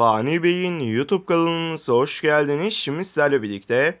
Fani Bey'in YouTube kanalımıza hoş geldiniz. Şimdi sizlerle birlikte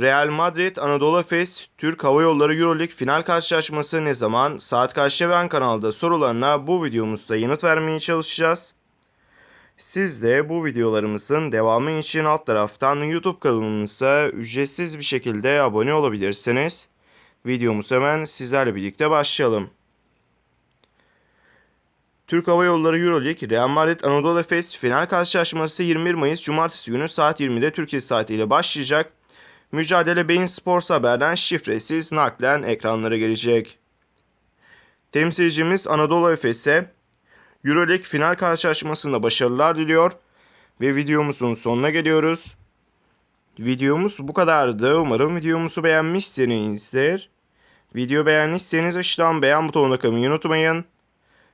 Real Madrid Anadolu Efes Türk Hava Yolları Euroleague final karşılaşması ne zaman saat kaçta ben kanalda sorularına bu videomuzda yanıt vermeye çalışacağız. Siz de bu videolarımızın devamı için alt taraftan YouTube kanalımıza ücretsiz bir şekilde abone olabilirsiniz. Videomuz hemen sizlerle birlikte başlayalım. Türk Hava Yolları Euroleague Real Madrid Anadolu Efes final karşılaşması 21 Mayıs Cumartesi günü saat 20'de Türkiye saatiyle başlayacak. Mücadele Beyin Sports Haber'den şifresiz naklen ekranlara gelecek. Temsilcimiz Anadolu Efes'e Euroleague final karşılaşmasında başarılar diliyor ve videomuzun sonuna geliyoruz. Videomuz bu kadardı. Umarım videomuzu beğenmişsinizdir. Video beğendiyseniz aşağıdan beğen butonuna kılmayı unutmayın.